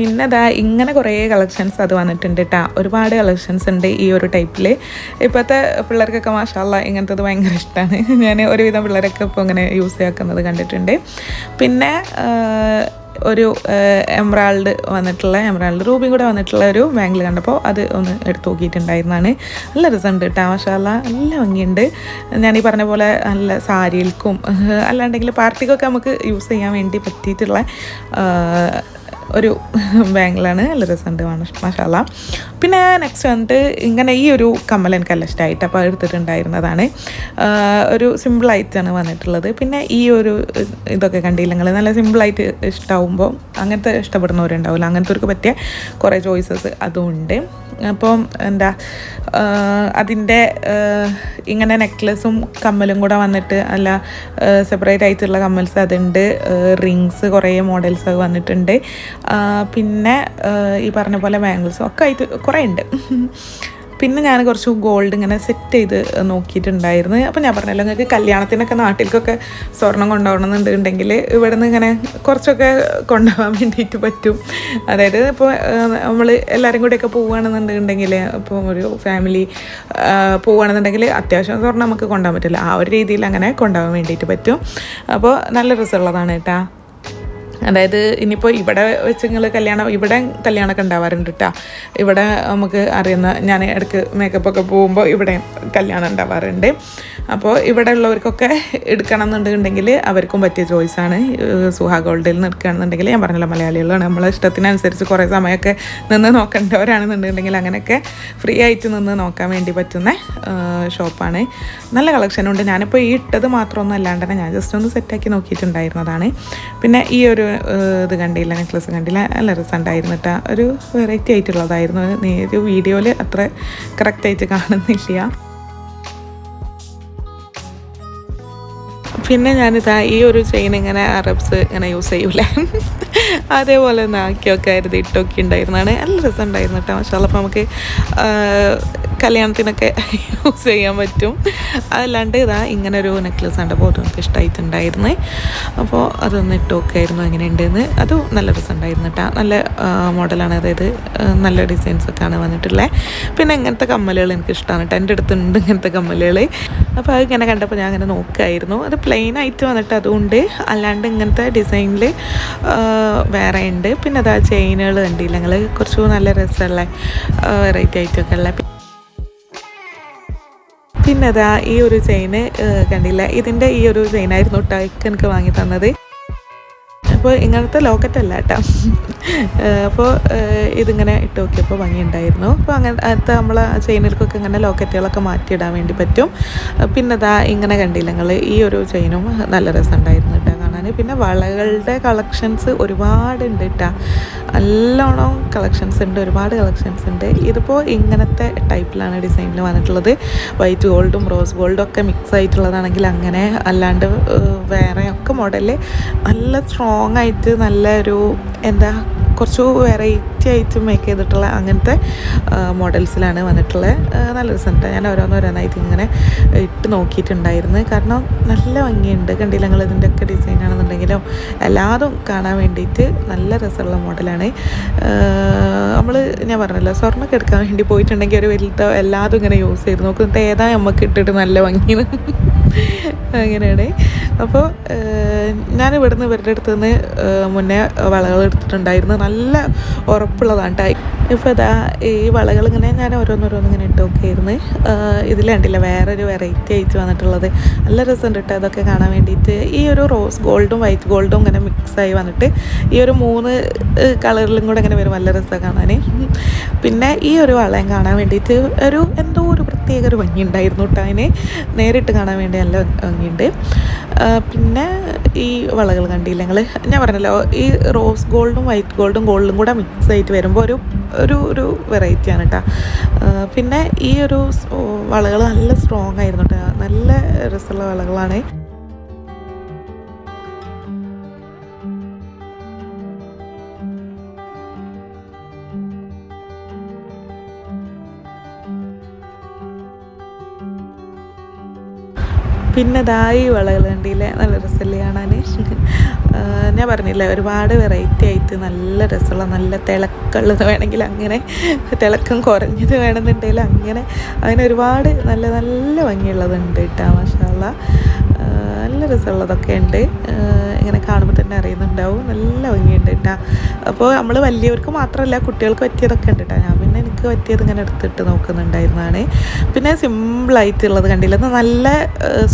പിന്നെ അതാ ഇങ്ങനെ കുറേ കളക്ഷൻസ് അത് വന്നിട്ടുണ്ട് കേട്ടോ ഒരുപാട് കളക്ഷൻസ് ഉണ്ട് ഈ ഒരു ടൈപ്പിൽ ഇപ്പോഴത്തെ പിള്ളേർക്കൊക്കെ മാഷാല്ല ഇങ്ങനത്തത് ഭയങ്കര ഇഷ്ടമാണ് ഞാൻ ഒരുവിധം പിള്ളേരൊക്കെ ഇപ്പോൾ ഇങ്ങനെ യൂസ് ചെയ്യാക്കുന്നത് കണ്ടിട്ടുണ്ട്. പിന്നെ ഒരു എംറാൾഡ് വന്നിട്ടുള്ള എംറാൾഡ് റൂബി കൂടെ വന്നിട്ടുള്ള ഒരു ബാങ്കിൽ കണ്ടപ്പോൾ അത് ഒന്ന് എടുത്ത് നോക്കിയിട്ടുണ്ടായിരുന്നതാണ് നല്ല രസമുണ്ട് കേട്ടോ മഷാല നല്ല ഭംഗിയുണ്ട്. ഞാൻ ഈ പറഞ്ഞ പോലെ നല്ല സാരികൾക്കും അല്ലാണ്ടെങ്കിൽ പാർട്ടിക്കൊക്കെ നമുക്ക് യൂസ് ചെയ്യാൻ വേണ്ടി പറ്റിയിട്ടുള്ള ഒരു ബാങ്കിലാണ് നല്ല രസമുണ്ട് മഷാല പിന്നെ നെക്സ്റ്റ് വന്നിട്ട് ഇങ്ങനെ ഈ ഒരു കമ്മൽ എനിക്ക് നല്ല ഇഷ്ടമായിട്ട് അപ്പോൾ എടുത്തിട്ടുണ്ടായിരുന്നതാണ്. ഒരു സിമ്പിളായിട്ടാണ് വന്നിട്ടുള്ളത്. പിന്നെ ഈ ഒരു ഇതൊക്കെ കണ്ടില്ല നിങ്ങൾ? നല്ല സിമ്പിളായിട്ട് ഇഷ്ടമാവുമ്പോൾ അങ്ങനത്തെ ഇഷ്ടപ്പെടുന്നവരുണ്ടാവില്ല. അങ്ങനത്തെ പറ്റിയ കുറേ ചോയ്സസ് അതും ഉണ്ട്. അപ്പം എന്താ അതിന്റെ ഇങ്ങനെ നെക്ലസും കമ്മലും കൂടെ വന്നിട്ട് അല്ല സെപ്പറേറ്റ് ആയിട്ടുള്ള കമ്മൽസ് അതുണ്ട് റിങ്സ് കുറേ മോഡൽസ് ഒക്കെ വന്നിട്ടുണ്ട്. പിന്നെ ഈ പറഞ്ഞ പോലെ ബാംഗിൾസും ഒക്കെ ആയിട്ട് കുറേ ഉണ്ട് പിന്നെ ഞാൻ കുറച്ച് ഗോൾഡ് ഇങ്ങനെ സെറ്റ് ചെയ്ത് നോക്കിയിട്ടുണ്ടായിരുന്നു. അപ്പോൾ ഞാൻ പറഞ്ഞല്ലോ നിങ്ങൾക്ക് കല്യാണത്തിനൊക്കെ നാട്ടിലേക്കൊക്കെ സ്വർണം കൊണ്ടുപോകണമെന്നുണ്ടെങ്കിൽ ഇവിടെ നിന്ന് ഇങ്ങനെ കുറച്ചൊക്കെ കൊണ്ടുപോകാൻ വേണ്ടിയിട്ട് പറ്റും. അതായത് ഇപ്പോൾ നമ്മൾ എല്ലാവരും കൂടെയൊക്കെ പോവുകയാണെന്നുണ്ടെങ്കിൽ ഇപ്പോൾ ഒരു ഫാമിലി പോവുകയാണെന്നുണ്ടെങ്കിൽ അത്യാവശ്യം സ്വർണം നമുക്ക് കൊണ്ടുപോകാൻ പറ്റില്ല. ആ ഒരു രീതിയിൽ അങ്ങനെ കൊണ്ടുപോകാൻ വേണ്ടിയിട്ട് പറ്റും. അപ്പോൾ നല്ല രസമുള്ളതാണ് കേട്ടോ. അതായത് ഇനിയിപ്പോൾ ഇവിടെ വെച്ച് നിങ്ങൾ കല്യാണം ഇവിടെ കല്യാണമൊക്കെ ഉണ്ടാവാറുണ്ട് കേട്ടോ ഇവിടെ നമുക്ക് അറിയുന്ന ഞാൻ ഇടയ്ക്ക് മേക്കപ്പൊക്കെ പോകുമ്പോൾ ഇവിടെ കല്യാണം ഉണ്ടാവാറുണ്ട്. അപ്പോൾ ഇവിടെ ഉള്ളവർക്കൊക്കെ എടുക്കണം എന്നുണ്ടെങ്കിൽ അവർക്കും പറ്റിയ ചോയ്സാണ് സുഹാ ഗോൾഡിൽ നിന്ന് എടുക്കുകയാണെന്നുണ്ടെങ്കിൽ ഞാൻ പറഞ്ഞല്ലോ മലയാളികളാണ്. നമ്മളെ ഇഷ്ടത്തിനനുസരിച്ച് കുറേ സമയമൊക്കെ നിന്ന് നോക്കേണ്ടവരാണെന്നുണ്ടെങ്കിൽ അങ്ങനെയൊക്കെ ഫ്രീ ആയിട്ട് നിന്ന് നോക്കാൻ വേണ്ടി പറ്റുന്ന ഷോപ്പാണ് നല്ല കളക്ഷനുണ്ട് ഞാനിപ്പോൾ ഈ ഇട്ടത് മാത്രമൊന്നും അല്ലാണ്ട് ഞാൻ ജസ്റ്റ് ഒന്ന് സെറ്റാക്കി നോക്കിയിട്ടുണ്ടായിരുന്നതാണ്. പിന്നെ ഈ ഒരു ഇത് കണ്ടില്ല നെക്ലസ് കണ്ടില്ല. നല്ല രസമുണ്ടായിരുന്നു ഒരു വെറൈറ്റി ആയിട്ടുള്ളതായിരുന്നു. നേര് വീഡിയോയിൽ അത്ര കറക്റ്റായിട്ട് കാണുന്നില്ല. പിന്നെ ഞാനിതാ ഈ ഒരു ചെയിൻ ഇങ്ങനെ അറബ്സ് ഇങ്ങനെ യൂസ് ചെയ്യൂലേ. അതേപോലെ ഒന്ന് ആക്കിയൊക്കെ ആയിരുന്നു ഇട്ടൊക്കെ ഉണ്ടായിരുന്നതാണ് നല്ല രസം ഉണ്ടായിരുന്നു കേട്ടോ പക്ഷേ അപ്പോൾ നമുക്ക് കല്യാണത്തിനൊക്കെ യൂസ് ചെയ്യാൻ പറ്റും. അതല്ലാണ്ട് ഇതാ ഇങ്ങനെ ഒരു നെക്ലസ് കണ്ടപ്പോൾ അപ്പോൾ നമുക്ക് ഇഷ്ടമായിട്ടുണ്ടായിരുന്നേ അപ്പോൾ അതൊന്ന് ഇട്ടൊക്കെയായിരുന്നു എങ്ങനെയുണ്ടെന്ന്. അതും നല്ല രസം ഉണ്ടായിരുന്നു കേട്ടോ. നല്ല മോഡലാണ് അതായത് നല്ല ഡിസൈൻസ് ആണ് വന്നിട്ടുള്ളത് പിന്നെ ഇങ്ങനത്തെ കമ്മലുകൾ എനിക്ക് ഇഷ്ടമാണ് കേട്ടോ. എന്റെ അടുത്തുണ്ട് ഇങ്ങനത്തെ കമ്മലുകൾ. അപ്പോൾ അത് ഇങ്ങനെ കണ്ടപ്പോൾ ഞാൻ അങ്ങനെ നോക്കുമായിരുന്നു അത് പ്ലെയിൻ ആയിട്ട് വന്നിട്ട് അതുകൊണ്ട് അല്ലാണ്ട് ഇങ്ങനത്തെ ഡിസൈനിൽ വേറെ ഉണ്ട്. പിന്നെ അതാ ചെയിനുകൾ കണ്ടില്ല? ഞങ്ങൾ കുറച്ചും നല്ല രസമുള്ള വെറൈറ്റി ആയിട്ടൊക്കെ ഉള്ള. പിന്നെ അതാ ഈ ഒരു ചെയിന് കണ്ടില്ല? ഇതിന്റെ ഈ ഒരു ചെയിനായിരുന്നു ടൈക്ക് എനിക്ക് വാങ്ങി തന്നത്. അപ്പോൾ ഇങ്ങനത്തെ ലോക്കറ്റ് അല്ല കേട്ടോ. അപ്പോൾ ഇതിങ്ങനെ ഇട്ട് നോക്കിയപ്പോൾ ഭംഗിയുണ്ടായിരുന്നു. അപ്പോൾ അങ്ങനത്തെ നമ്മൾ ചെയിനിൽക്കൊക്കെ ഇങ്ങനെ ലോക്കറ്റുകളൊക്കെ മാറ്റിയിടാൻ വേണ്ടി പറ്റും. പിന്നെ അതാ ഇങ്ങനെ കണ്ടില്ല നിങ്ങൾ ഈ ഒരു ചെയിനും നല്ല രസമുണ്ടായിരുന്നു കേട്ടോ. കാണാൻ പിന്നെ വളകളുടെ കളക്ഷൻസ് ഒരുപാടുണ്ട് കേട്ടോ നല്ലോണം കളക്ഷൻസ് ഉണ്ട് ഒരുപാട് കളക്ഷൻസ് ഉണ്ട്. ഇതിപ്പോൾ ഇങ്ങനത്തെ ടൈപ്പിലാണ് ഡിസൈനിൽ വന്നിട്ടുള്ളത്. വൈറ്റ് ഗോൾഡും റോസ് ഗോൾഡും ഒക്കെ മിക്സ് ആയിട്ടുള്ളതാണെങ്കിൽ അങ്ങനെ അല്ലാണ്ട് വേറെ ഒക്കെ മോഡൽ നല്ല സ്ട്രോങ് ആയിട്ട് നല്ല ഒരു എന്താ കുറച്ച് വെറൈറ്റി ആയിട്ട് മേക്ക് ചെയ്തിട്ടുള്ള അങ്ങനത്തെ മോഡൽസിലാണ് വന്നിട്ടുള്ളത് നല്ല രസമുണ്ട് ഞാൻ ഓരോന്നോരോന്നായിട്ട് ഇങ്ങനെ ഇട്ട് നോക്കിയിട്ടുണ്ടായിരുന്നു. കാരണം നല്ല ഭംഗിയുണ്ട്. കണ്ടില്ല നിങ്ങൾ ഇതിന്റെയൊക്കെ ഡിസൈൻ ആണെന്നുണ്ടെങ്കിലും എല്ലാതും കാണാൻ വേണ്ടിയിട്ട് നല്ല രസമുള്ള മോഡലാണ് നമ്മൾ ഞാൻ പറഞ്ഞല്ലോ സ്വർണമൊക്കെ എടുക്കാൻ വേണ്ടി പോയിട്ടുണ്ടെങ്കിൽ ഒരു വലുത്ത എല്ലാതും ഇങ്ങനെ യൂസ് ചെയ്ത് നോക്കും. എന്നിട്ട് ഏതാ നമുക്ക് ഇട്ടിട്ട് നല്ല ഭംഗിയെന്ന് അങ്ങനെയാണ്. അപ്പോൾ ഞാൻ ഇവിടുന്ന് ഇവരുടെ അടുത്ത് നിന്ന് മുന്നേ വളകൾ എടുത്തിട്ടുണ്ടായിരുന്നു. നല്ല ഉറപ്പുള്ളതാണ് കേട്ടോ ഇപ്പോൾ ഇതാ ഈ വളകൾ ഇങ്ങനെ ഞാൻ ഓരോന്നോരോന്ന് ഇങ്ങനെ ഇട്ട് നോക്കിയിരുന്നു. കണ്ടില്ല വേറൊരു വെറൈറ്റി ആയിട്ട് വന്നിട്ടുള്ളത്. നല്ല രസമുണ്ട് കേട്ടോ ഇതൊക്കെ കാണാൻ വേണ്ടിയിട്ട്. ഈ ഒരു റോസ് ഗോൾഡും വൈറ്റ് ഗോൾഡും ഇങ്ങനെ മിക്സായി വന്നിട്ട് ഈ ഒരു മൂന്ന് കളറിലും കൂടെ ഇങ്ങനെ വരും. നല്ല രസമാണ് കാണാൻ പിന്നെ ഈ ഒരു വളയം കാണാൻ വേണ്ടിയിട്ട് ഒരു എന്തോ ഒരു പ്രത്യേക ഒരു ഭംഗി ഉണ്ടായിരുന്നു കേട്ടോ അതിനെ. നേരിട്ട് കാണാൻ വേണ്ടി നല്ല ഭംഗിയുണ്ട്. പിന്നെ ഈ വളകൾ കണ്ടില്ല ഞങ്ങൾ ഞാൻ പറഞ്ഞല്ലോ ഈ റോസ് ഗോൾഡും വൈറ്റ് ഗോൾഡും ഗോൾഡും ഗോൾഡും കൂടെ മിക്സ് ആയിട്ട് വരുമ്പോൾ ഒരു ഒരു ഒരു വെറൈറ്റിയാണ് കേട്ടോ. പിന്നെ ഈ ഒരു വളകൾ നല്ല സ്ട്രോങ് ആയിരുന്നു കേട്ടോ. നല്ല രസമുള്ള വളകളാണ്. പിന്നെ ദായി നല്ല രസമല്ലേ കാണാൻ ഞാൻ പറഞ്ഞില്ലേ ഒരുപാട് വെറൈറ്റി ആയിട്ട് നല്ല രസമുള്ള നല്ല തിളക്കുള്ളത് വേണമെങ്കിൽ അങ്ങനെ തിളക്കം കുറഞ്ഞത് വേണമെന്നുണ്ടെങ്കിൽ അങ്ങനെ അതിന് ഒരുപാട് നല്ല നല്ല ഭംഗിയുള്ളതുണ്ട് കേട്ടോ മാഷാല്ല നല്ല രസമുള്ളതൊക്കെ ഉണ്ട്. ഇങ്ങനെ കാണുമ്പോൾ തന്നെ അറിയുന്നുണ്ടാവും. നല്ല ഭംഗിയുണ്ട് കേട്ടോ അപ്പോൾ നമ്മൾ വലിയവർക്ക് മാത്രമല്ല കുട്ടികൾക്ക് പറ്റിയതൊക്കെ ഉണ്ട് കേട്ടോ ഞാൻ പിന്നെ എനിക്ക് പറ്റിയത് ഇങ്ങനെ എടുത്തിട്ട് നോക്കുന്നുണ്ടായിരുന്നതാണ്. പിന്നെ സിമ്പിളായിട്ടുള്ളത് കണ്ടില്ല? നല്ല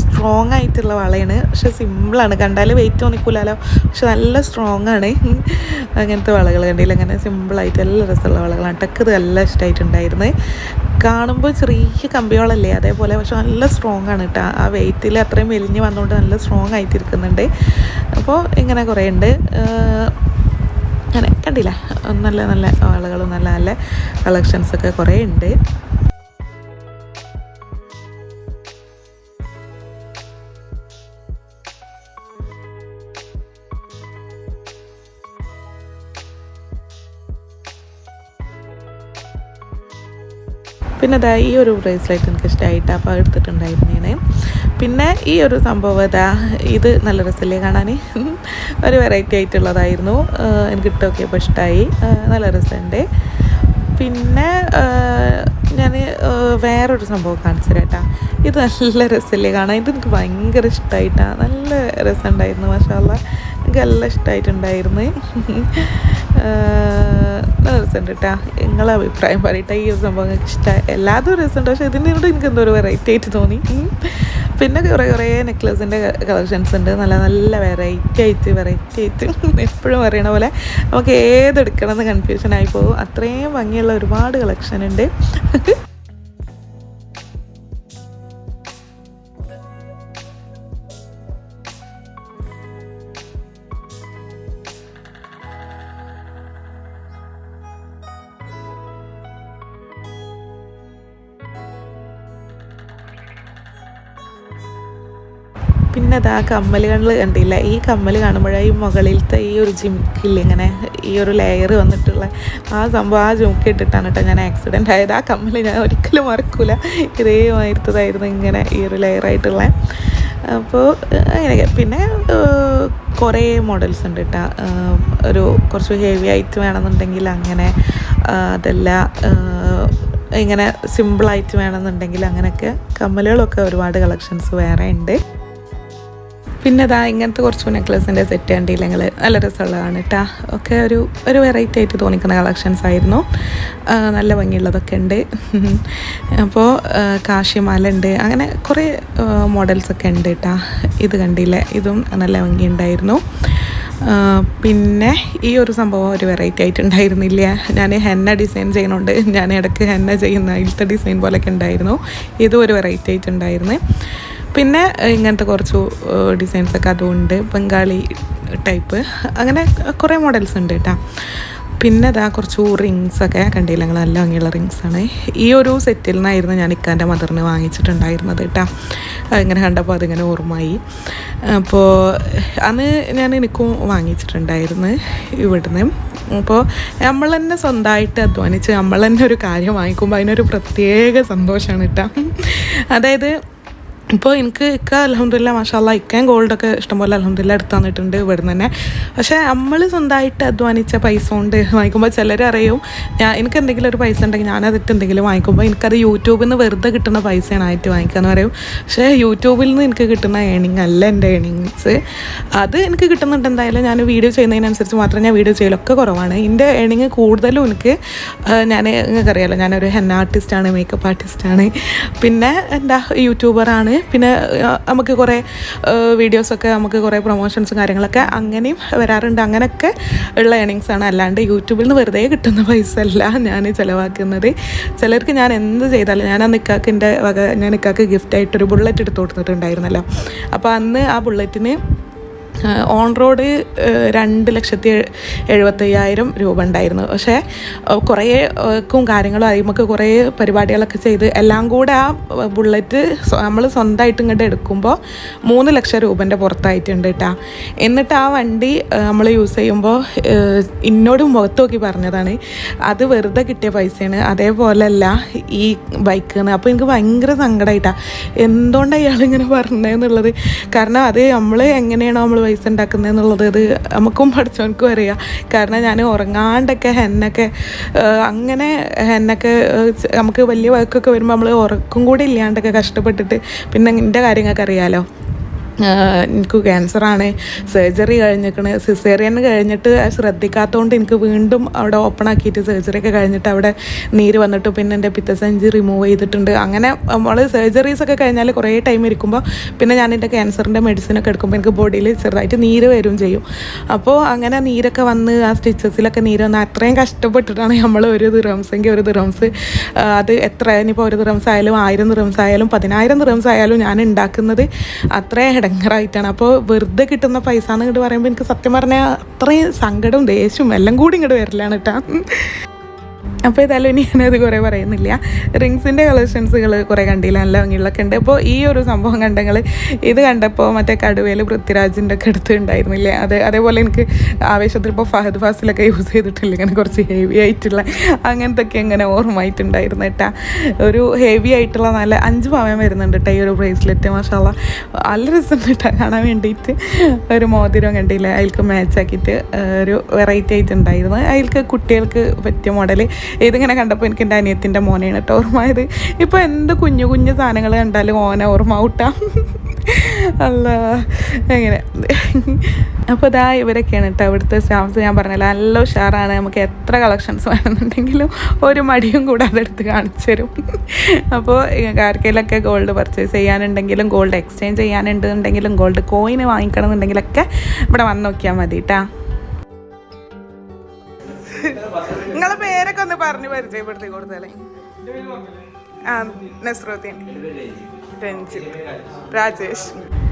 സ്ട്രോങ് ആയിട്ടുള്ള വളയാണ്. പക്ഷെ സിമ്പിളാണ് കണ്ടാൽ വെയിറ്റ് തോന്നിക്കൂലല്ലോ പക്ഷെ നല്ല സ്ട്രോങ് ആണ്. അങ്ങനത്തെ വളകൾ കണ്ടില്ല? അങ്ങനെ സിമ്പിളായിട്ട് നല്ല രസമുള്ള വളകളാണ് ടക്ക് ഇത് നല്ല ഇഷ്ടമായിട്ടുണ്ടായിരുന്നു കാണുമ്പോൾ ചെറിയ കമ്പികളല്ലേ? അതേപോലെ പക്ഷെ നല്ല സ്ട്രോങ് ആണ് കേട്ടോ ആ വെയിറ്റിൽ അത്രയും മെലിഞ്ഞ് വന്നുകൊണ്ട് നല്ല സ്ട്രോങ് ആയിട്ട് ഇരിക്കുന്നുണ്ട് അപ്പോൾ ഇങ്ങനെ കുറേ ഉണ്ട് അങ്ങനെ കണ്ടില്ല? നല്ല നല്ല ആളുകളും നല്ല നല്ല കളക്ഷൻസൊക്കെ കുറേ ഉണ്ട് പിന്നെ അതാ ഈ ഒരു ബ്രേസ്ലെറ്റ് എനിക്ക് ഇഷ്ടമായിട്ട് അപ്പോൾ എടുത്തിട്ടുണ്ടായിരുന്നേനെ. പിന്നെ ഈ ഒരു സംഭവം ഇതാ ഇത് നല്ല രസമല്ലേ കാണാൻ ഒരു വെറൈറ്റി ആയിട്ടുള്ളതായിരുന്നു. എനിക്ക് ഇട്ടൊക്കെയപ്പോൾ ഇഷ്ടമായി നല്ല രസമുണ്ട് പിന്നെ ഞാൻ വേറൊരു സംഭവം കാണിച്ചു ഇത് നല്ല രസമല്ലേ കാണാൻ? ഇത് എനിക്ക് ഭയങ്കര ഇഷ്ടമായിട്ടാണ് നല്ല രസമുണ്ടായിരുന്നു മാഷാല്ല എനിക്ക് നല്ല ഇഷ്ടമായിട്ടുണ്ടായിരുന്നു നല്ല രസമുണ്ട് കേട്ടോ നിങ്ങളെ അഭിപ്രായം പറയട്ടെ. ഈ ഒരു സംഭവം ഇഷ്ടമായി എല്ലാതും രസമുണ്ട്. പക്ഷേ ഇതിനോട് എനിക്ക് എന്തോ ഒരു വെറൈറ്റി ആയിട്ട് തോന്നി. പിന്നെ കുറേ കുറേ നെക്ലസിന്റെ കളക്ഷൻസ് ഉണ്ട്. നല്ല നല്ല വെറൈറ്റി ആയിട്ട് വെറൈറ്റി ആയിട്ട്. എപ്പോഴും പറയണ പോലെ നമുക്ക് ഏതെടുക്കണം എന്ന് കൺഫ്യൂഷൻ ആയി പോകും. അത്രയും ഭംഗിയുള്ള ഒരുപാട് കളക്ഷൻ ഉണ്ട്. പിന്നെ കമ്മൽ കണ്ണിൽ കണ്ടില്ല. ഈ കമ്മൽ കാണുമ്പോഴേ ഈ മുകളിലത്തെ ഈ ഒരു ജിമിക്കില്ല ഇങ്ങനെ ഈ ഒരു ലെയർ വന്നിട്ടുള്ള ആ സംഭവം ആ ജുമുക്കി ഇട്ടിട്ടാണ് കേട്ടോ ഞാൻ ആക്സിഡന്റ് ആയത്. ആ കമ്മൽ ഞാൻ ഒരിക്കലും മറക്കില്ല ഇതേ മാതിരത്തതായിരുന്നു ഇങ്ങനെ ഈ ഒരു ലെയറായിട്ടുള്ള അപ്പോൾ അങ്ങനെയൊക്കെ. പിന്നെ കുറേ മോഡൽസ് ഉണ്ട് കേട്ടോ ഒരു കുറച്ച് ഹെവി ആയിട്ട് വേണമെന്നുണ്ടെങ്കിൽ അങ്ങനെ അതെല്ലാം ഇങ്ങനെ സിമ്പിളായിട്ട് വേണമെന്നുണ്ടെങ്കിൽ അങ്ങനെയൊക്കെ കമ്മലുകളൊക്കെ ഒരുപാട് കളക്ഷൻസ് വേറെ ഉണ്ട്. പിന്നെ അതാ ഇങ്ങനത്തെ കുറച്ച് നെക്ലസിന്റെ സെറ്റ് കണ്ടില്ലെങ്കിൽ നല്ല രസമുള്ളതാണ് കേട്ടോ ഒക്കെ ഒരു ഒരു വെറൈറ്റി ആയിട്ട് തോന്നിക്കുന്ന കളക്ഷൻസ് ആയിരുന്നു. നല്ല ഭംഗിയുള്ളതൊക്കെ ഉണ്ട്. അപ്പോൾ കാശിമാല ഉണ്ട്. അങ്ങനെ കുറേ മോഡൽസ് ഒക്കെ ഉണ്ട് കേട്ടോ ഇത് കണ്ടില്ലേ? ഇതും നല്ല ഭംഗിയുണ്ടായിരുന്നു. പിന്നെ ഈ ഒരു സംഭവം ഒരു വെറൈറ്റി ആയിട്ട് ഉണ്ടായിരുന്നില്ല. ഞാൻ ഹെന്ന ഡിസൈൻ ചെയ്യുന്നുണ്ട്. ഞാൻ ഇടയ്ക്ക് ഹെന്ന ചെയ്യുന്ന അതിലത്തെ ഡിസൈൻ പോലെയൊക്കെ ഉണ്ടായിരുന്നു. ഇതും ഒരു വെറൈറ്റി ആയിട്ടുണ്ടായിരുന്നു പിന്നെ ഇങ്ങനത്തെ കുറച്ച് ഡിസൈൻസ് ഒക്കെ അതുണ്ട്. ബംഗാളി ടൈപ്പ്. അങ്ങനെ കുറേ മോഡൽസ് ഉണ്ട് കേട്ടോ. പിന്നെ അതാ കുറച്ച് റിങ്സ് ഒക്കെ കണ്ടില്ല? ഞങ്ങൾ നല്ല ഭംഗിയുള്ള ആണ്. ഈ ഒരു സെറ്റിൽ നിന്നായിരുന്നു ഞാൻ ഇക്കാന്റെ മദറിന് വാങ്ങിച്ചിട്ടുണ്ടായിരുന്നത് കേട്ടോ. ഇങ്ങനെ കണ്ടപ്പോൾ അതിങ്ങനെ ഓർമ്മയായി. അപ്പോൾ അന്ന് ഞാൻ എനിക്കും വാങ്ങിച്ചിട്ടുണ്ടായിരുന്നു ഇവിടുന്ന്. അപ്പോൾ നമ്മൾ തന്നെ സ്വന്തമായിട്ട് അധ്വാനിച്ച് നമ്മൾ തന്നെ ഒരു കാര്യം വാങ്ങിക്കുമ്പോൾ അതിനൊരു പ്രത്യേക സന്തോഷമാണ് കേട്ടോ. അതായത് ഇപ്പോൾ എനിക്ക് ഇക്ക അലഹമില്ല മാഷാല്ല ഇക്കയും ഗോൾഡൊക്കെ ഇഷ്ടംപോലെ അലഹമില്ല എടുത്ത് തന്നിട്ടുണ്ട് ഇവിടുന്ന് തന്നെ. പക്ഷേ നമ്മൾ സ്വന്തമായിട്ട് അധ്വാനിച്ച പൈസ കൊണ്ട് വാങ്ങിക്കുമ്പോൾ ചിലർ അറിയും ഞാൻ എനിക്ക് എന്തെങ്കിലും ഒരു പൈസ ഉണ്ടെങ്കിൽ ഞാൻ ഞാനതിട്ട് എന്തെങ്കിലും വാങ്ങിക്കുമ്പോൾ എനിക്കത് യൂട്യൂബിൽ നിന്ന് വെറുതെ കിട്ടുന്ന പൈസയാണായിട്ട് വാങ്ങിക്കാന്ന് പറയും. പക്ഷേ യൂട്യൂബിൽ നിന്ന് എനിക്ക് കിട്ടുന്ന ഏണിങ് അല്ല എന്റെ ഏണിങ്സ് അത് എനിക്ക് കിട്ടുന്നുണ്ട് എന്തായാലും ഞാൻ വീഡിയോ ചെയ്യുന്നതിനനുസരിച്ച് മാത്രമേ ഞാൻ വീഡിയോ ചെയ്യലൊക്കെ കുറവാണ്. എന്റെ ഏണിങ് കൂടുതലും എനിക്ക് ഞാൻ നിങ്ങൾക്കറിയാലോ ഞാനൊരു ഹെന്ന ആർട്ടിസ്റ്റാണ് മേക്കപ്പ് ആർട്ടിസ്റ്റാണ് പിന്നെ എന്താ യൂട്യൂബറാണ് പിന്നെ നമുക്ക് കുറേ വീഡിയോസൊക്കെ നമുക്ക് കുറേ പ്രൊമോഷൻസും കാര്യങ്ങളൊക്കെ അങ്ങനെയും വരാറുണ്ട്. അങ്ങനെയൊക്കെ ഉള്ള ഏണിങ്സ് ആണ്. അല്ലാണ്ട് യൂട്യൂബിൽ നിന്ന് വെറുതെ കിട്ടുന്ന പൈസ അല്ല ഞാൻ ചിലവാക്കുന്നത്. ചിലർക്ക് ഞാൻ എന്ത് ചെയ്താലും ഞാൻ ആ നിക്കാക്കിന്റെ വക ഞാൻ നിക്കാക്ക് ഗിഫ്റ്റായിട്ടൊരു ബുള്ളറ്റ് എടുത്ത് കൊടുത്തിട്ടുണ്ടായിരുന്നല്ലോ. അപ്പോൾ അന്ന് ആ ബുള്ളറ്റിന് ഓൺ റോഡ് രണ്ട് ലക്ഷത്തി എഴുപത്തയ്യായിരം രൂപ ഉണ്ടായിരുന്നു. പക്ഷേ കുറേക്കും കുറേ ക്കും കാര്യങ്ങളും നമുക്ക് കുറേ പരിപാടികളൊക്കെ ചെയ്ത് എല്ലാം കൂടെ ആ ബുള്ളറ്റ് നമ്മൾ സ്വന്തമായിട്ട് ഇങ്ങോട്ട് എടുക്കുമ്പോൾ മൂന്ന് ലക്ഷം രൂപന്റെ പുറത്തായിട്ടുണ്ട് കേട്ടോ എന്നിട്ട് ആ വണ്ടി നമ്മൾ യൂസ് ചെയ്യുമ്പോൾ എന്നോട് മുഖത്ത് നോക്കി പറഞ്ഞതാണ്. അത് വെറുതെ കിട്ടിയ പൈസയാണ്. അതേപോലെയല്ല ഈ ബൈക്ക് എന്ന് അപ്പോൾ എനിക്ക് ഭയങ്കര സങ്കടമായിട്ടാണ് എന്തുകൊണ്ടാണ് ഇയാളിങ്ങനെ പറഞ്ഞതെന്നുള്ളത് കാരണം അത് നമ്മൾ എങ്ങനെയാണോ നമ്മൾ പൈസ ഉണ്ടാക്കുന്നത് എന്നുള്ളത് അത് നമുക്കും പഠിച്ചവനക്കും അറിയാം. കാരണം ഞാൻ ഉറങ്ങാണ്ടൊക്കെ ഹെന്നൊക്കെ അങ്ങനെ ഹെന്നൊക്കെ നമുക്ക് വലിയ വർക്കൊക്കെ വരുമ്പോൾ നമ്മൾ ഉറക്കം കൂടി ഇല്ലാണ്ടൊക്കെ കഷ്ടപ്പെട്ടിട്ട് പിന്നെ എന്റെ കാര്യങ്ങൾക്ക് അറിയാലോ ആഹ് എനിക്ക് ക്യാൻസറാണ് സർജറി കഴിഞ്ഞിരിക്കണ് സിസേറിയൻ കഴിഞ്ഞിട്ട് ശ്രദ്ധിക്കാത്തതുകൊണ്ട് എനിക്ക് വീണ്ടും അവിടെ ഓപ്പൺ ആക്കിയിട്ട് സർജറി ഒക്കെ കഴിഞ്ഞിട്ട് അവിടെ നീര് വന്നിട്ട് പിന്നെ എന്റെ പിത്തസഞ്ചി റിമൂവ് ചെയ്തിട്ടുണ്ട്. അങ്ങനെ നമ്മൾ സർജറീസ് ഒക്കെ കഴിഞ്ഞാൽ കുറേ ടൈം ഇരിക്കുമ്പോൾ പിന്നെ ഞാൻ എന്റെ ക്യാൻസറിന്റെ മെഡിസിനൊക്കെ എടുക്കുമ്പോൾ എനിക്ക് ബോഡിയിൽ ചെറുതായിട്ട് നീര് വരും ചെയ്യും. അപ്പോൾ അങ്ങനെ നീരൊക്കെ വന്ന് ആ സ്റ്റിച്ചസിലൊക്കെ നീര് വന്ന് അത്രയും കഷ്ടപ്പെട്ടിട്ടാണ് നമ്മൾ ഒരു ദിറംസെങ്കിൽ ഒരു ദിറംസ് അത് എത്ര? ഇനിയിപ്പോൾ ഒരു ദിറംസ് ആയാലും ആയിരം ദിറംസ് ആയാലും പതിനായിരം ദിറംസ് ആയാലും ഞാൻ ഉണ്ടാക്കുന്നത് അത്രയും ഇടങ്ങറായിട്ടാണ് അപ്പോൾ വെറുതെ കിട്ടുന്ന പൈസ എന്ന് ഇങ്ങോട്ട് പറയുമ്പോൾ എനിക്ക് സത്യം പറഞ്ഞാൽ അത്രയും സങ്കടവും ദേഷ്യവും എല്ലാം കൂടി ഇങ്ങോട്ട് വരലാണ് കേട്ടോ അപ്പോൾ ഏതായാലും ഇനി ഞാനത് കുറേ പറയുന്നില്ല. റിങ്സിന്റെ കളക്ഷൻസുകൾ കുറേ കണ്ടില്ല നല്ല ഭംഗികളൊക്കെ ഉണ്ട്. അപ്പോൾ ഈ ഒരു സംഭവം കണ്ടെങ്കിൽ ഇത് കണ്ടപ്പോൾ മറ്റേ കടുവേൽ പൃഥ്വിരാജിന്റെ ഒക്കെ അടുത്ത് ഉണ്ടായിരുന്നില്ലേ? അത് അതേപോലെ എനിക്ക് ആവേശത്തിൽ ഇപ്പോൾ ഫഹദ് ഫാസിലൊക്കെ യൂസ് ചെയ്തിട്ടില്ല ഇങ്ങനെ കുറച്ച് ഹെവി ആയിട്ടുള്ള അങ്ങനത്തെ ഒക്കെ ഇങ്ങനെ ഓർമ്മയായിട്ടുണ്ടായിരുന്നു കേട്ടാ. ഒരു ഹെവി ആയിട്ടുള്ള നല്ല അഞ്ച് പവൻ വരുന്നുണ്ട് കേട്ടോ ഈ ഒരു ബ്രേസ്ലെറ്റ് മാഷാല്ല നല്ല രസമുണ്ട് കേട്ടോ കാണാൻ വേണ്ടിയിട്ട് ഒരു മോതിരം കണ്ടില്ലേ? അതിൽക്ക് മാച്ച് ആക്കിയിട്ട് ഒരു വെറൈറ്റി ആയിട്ടുണ്ടായിരുന്നു. അതിൽക്ക് കുട്ടികൾക്ക് പറ്റിയ മോഡൽ ഇതിങ്ങനെ കണ്ടപ്പോൾ എനിക്ക് എന്റെ അനിയത്തിന്റെ മോനെയാണ് കേട്ടോ ഓർമ്മയത് ഇപ്പോൾ എന്ത് കുഞ്ഞു കുഞ്ഞു സാധനങ്ങൾ കണ്ടാലും ഓനെ ഓർമ്മ ഔട്ടാം. അല്ല എങ്ങനെ? അപ്പോൾ ഇതാ ഇവരൊക്കെയാണ് കേട്ടോ ഇവിടുത്തെ സ്റ്റാഫ്സ്. ഞാൻ പറഞ്ഞല്ലോ നല്ല ഉഷാറാണ്. നമുക്ക് എത്ര കളക്ഷൻസ് വേണമെന്നുണ്ടെങ്കിലും ഒരു മടിയും കൂടാതെ എടുത്ത് കാണിച്ചു തരും. അപ്പോൾ ആർക്കെങ്കിലൊക്കെ ഗോൾഡ് പർച്ചേസ് ചെയ്യാനുണ്ടെങ്കിലും ഗോൾഡ് എക്സ്ചേഞ്ച് ചെയ്യാനുണ്ടെന്നുണ്ടെങ്കിലും ഗോൾഡ് കോയിന് വാങ്ങിക്കണം എന്നുണ്ടെങ്കിലൊക്കെ ഇവിടെ വന്ന് നോക്കിയാൽ മതി കേട്ടാ പറഞ്ഞ് പരിചയപ്പെടുത്തി കൊടുത്താലേ ആ നസ്രുദ്ദീൻ. രഞ്ജിത്ത് രാജേഷ്.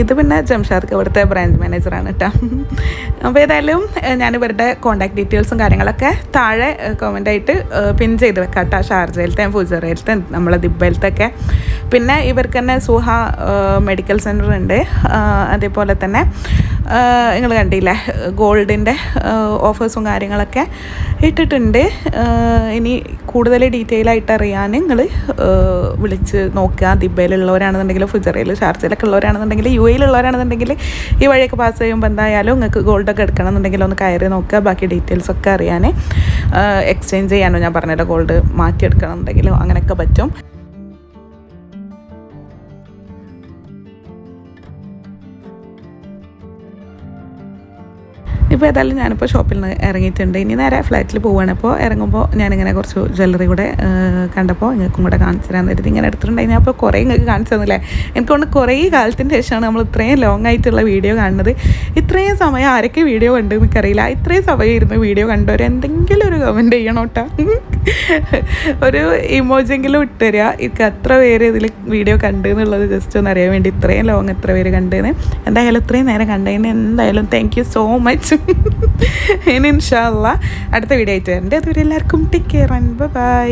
ഇത് പിന്നെ ജംഷാദ് ഇവിടുത്തെ ബ്രാഞ്ച് മാനേജറാണ് കേട്ടോ അപ്പോൾ ഏതായാലും ഞാൻ ഇവരുടെ കോൺടാക്ട് ഡീറ്റെയിൽസും കാര്യങ്ങളൊക്കെ താഴെ കമന്റായിട്ട് പിൻ ചെയ്ത് വെക്കാം കേട്ടോ ഷാർജയിലത്തെ ഫുജറയിലത്തെ നമ്മളെ ദിബയിലത്തെ ഒക്കെ. പിന്നെ ഇവർക്ക് തന്നെ സുഹ മെഡിക്കൽ സെന്റർ ഉണ്ട്. അതേപോലെ തന്നെ നിങ്ങൾ കണ്ടില്ലേ ഗോൾഡിന്റെ ഓഫേഴ്സും കാര്യങ്ങളൊക്കെ ഇട്ടിട്ടുണ്ട്. ഇനി കൂടുതൽ ഡീറ്റെയിൽ ആയിട്ട് അറിയാൻ നിങ്ങൾ വിളിച്ച് നോക്കുക. ദിബയിലുള്ളവരാണെന്നുണ്ടെങ്കിൽ ഫുജറയിൽ ഷാർജയിലൊക്കെ ഉള്ളവരാണെന്നുണ്ടെങ്കിൽ യു എയിലുള്ളവരാണെന്നുണ്ടെങ്കിൽ ഈ വഴിയൊക്കെ പാസ് ചെയ്യുമ്പോൾ എന്തായാലും നിങ്ങൾക്ക് ഗോൾഡൊക്കെ എടുക്കണം എന്നുണ്ടെങ്കിൽ ഒന്ന് കയറി നോക്കുക. ബാക്കി ഡീറ്റെയിൽസ് ഒക്കെ അറിയാൻ എക്സ്ചേഞ്ച് ചെയ്യാനോ ഞാൻ പറഞ്ഞല്ലോ ഗോൾഡ് മാറ്റിയെടുക്കണം എന്നുണ്ടെങ്കിലും അങ്ങനെയൊക്കെ പറ്റും. ഇപ്പോൾ ഏതായാലും ഞാനിപ്പോൾ ഷോപ്പിൽ നിന്ന് ഇറങ്ങിയിട്ടുണ്ട്. ഇനി നേരെ ഫ്ലാറ്റിൽ പോവുകയാണ് അപ്പോൾ ഇറങ്ങുമ്പോൾ ഞാനിങ്ങനെ കുറച്ച് ജ്വല്ലറി കൂടെ കണ്ടപ്പോൾ നിങ്ങൾക്കും കൂടെ കാണിച്ചു തരാൻ നേരത്തെ ഇങ്ങനെ എടുത്തിട്ടുണ്ടെങ്കിൽ അപ്പോൾ കുറേ നിങ്ങൾക്ക് കാണിച്ചു തന്നില്ലേ? എനിക്കൊണ്ട് കുറേ കാലത്തിന്റെ ശേഷമാണ് നമ്മൾ ഇത്രയും ലോങ് ആയിട്ടുള്ള വീഡിയോ കാണുന്നത്. ഇത്രയും സമയം ആരൊക്കെ വീഡിയോ കണ്ടു എനിക്കറിയില്ല ഇത്രയും സമയം ഇരുന്ന് വീഡിയോ കണ്ടവർ എന്തെങ്കിലും ഒരു കമന്റ് ചെയ്യണം കേട്ടോ ഒരു ഇമോജെങ്കിലും ഇട്ടുതരിക എനിക്ക് എത്ര പേര് ഇതിൽ വീഡിയോ കണ്ടു എന്നുള്ളത് ജസ്റ്റ് ഒന്ന് അറിയാൻ വേണ്ടി ഇത്രയും ലോങ് എത്ര പേര് കണ്ടതെന്ന് എന്തായാലും ഇത്രയും നേരം കണ്ടതിന് എന്തായാലും താങ്ക് യു സോ മച്ച് ഇനി ഇൻഷാല്ല അടുത്ത വീഡിയോ ആയിട്ട് വരണ്ടേ അതുവരെ എല്ലാവർക്കും ടേക്ക് കെയർ ആൻഡ് ബൈ